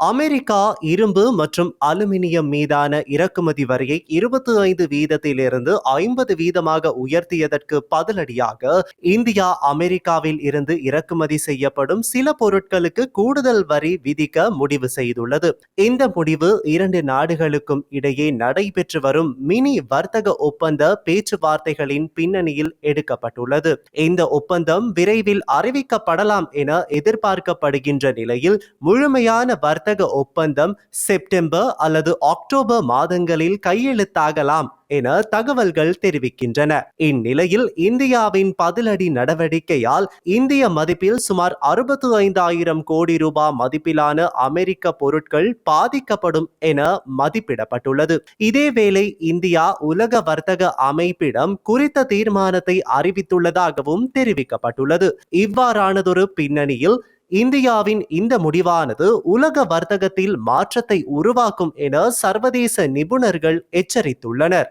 America இரும்பு மற்றும் aluminium மீதான இறக்குமதி வரியை இருபத்தி ஐந்து வீதத்திலிருந்து ஐம்பது வீதமாக உயர்த்தியதற்கு பதிலடியாக இந்தியா அமெரிக்காவில் இருந்து இறக்குமதி செய்யப்படும் சில பொருட்களுக்கு கூடுதல் வரி விதிக்க முடிவு செய்துள்ளது. இந்த முடிவு இரண்டு நாடுகளுக்கும் இடையே நடைபெற்று வரும் மினி வர்த்தக ஒப்பந்த பேச்சுவார்த்தைகளின் பின்னணியில் எடுக்கப்பட்டுள்ளது. இந்த ஒப்பந்தம் விரைவில் அறிவிக்கப்படலாம் என எதிர்பார்க்கப்படுகின்ற நிலையில் முழுமையான வர்த்தக வர்த்தக ஒப்பந்தம் செப்டம்பர் அல்லது அக்டோபர் மாதங்களில் கையெழுத்தாகலாம் என தகவல்கள் தெரிவிக்கின்றன. இந்நிலையில் இந்தியாவின் பதிலடி நடவடிக்கையால் இந்திய மதிப்பில் சுமார் அறுபத்து ஐந்தாயிரம் கோடி ரூபாய் மதிப்பிலான அமெரிக்க பொருட்கள் பாதிக்கப்படும் என மதிப்பிடப்பட்டுள்ளது. இதேவேளை இந்தியா உலக வர்த்தக அமைப்பிடம் குறித்த தீர்மானத்தை அறிவித்துள்ளதாகவும் தெரிவிக்கப்பட்டுள்ளது. இவ்வாறானதொரு பின்னணியில் இந்தியாவின் இந்த முடிவானது உலக வர்த்தகத்தில் மாற்றத்தை உருவாக்கும் என சர்வதேச நிபுணர்கள் எச்சரித்துள்ளனர்.